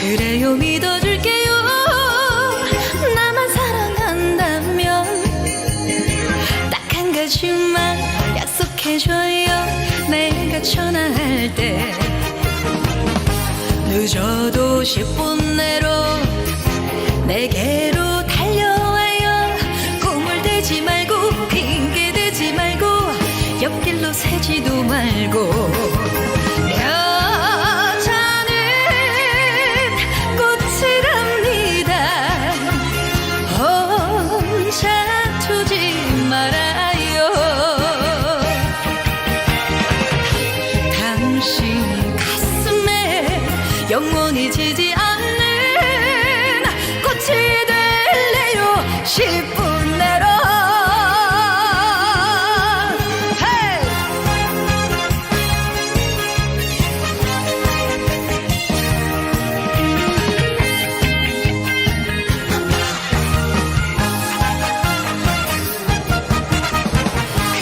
그래요 믿어줄게요. 나만 사랑한다면 딱 한 가지만 약속해줘요. 내가 전화할 때 늦어도 10분 내로 내게로 달려와요. 꿈을 대지 말고 핑계 대지 말고 옆길로 새지도 말고. 말아요. 당신 영원히 지지 않는 꽃이 될래요? 10분 내로!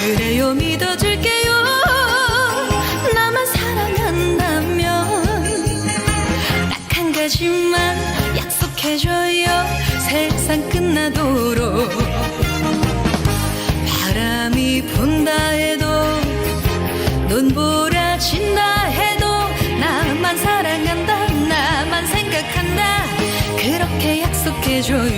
그래요 믿어줄게 가지만 약속해줘요. 세상 끝나도록. 바람이 분다 해도 눈보라 친다 해도 나만 사랑한다 나만 생각한다. 그렇게 약속해줘요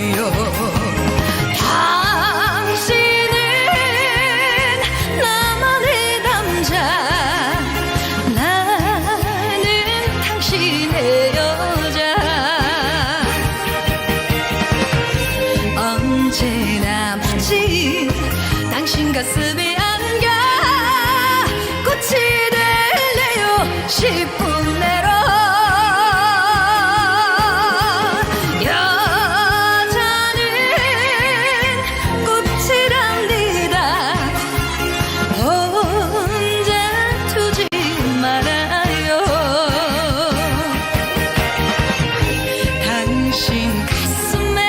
가슴에 안겨 꽃이 될래요? 10분 내로. 여자는 꽃이랍니다. 혼자 두지 말아요. 당신 가슴에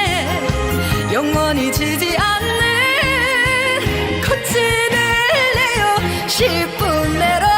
영원히 지지 않는 싶은 대로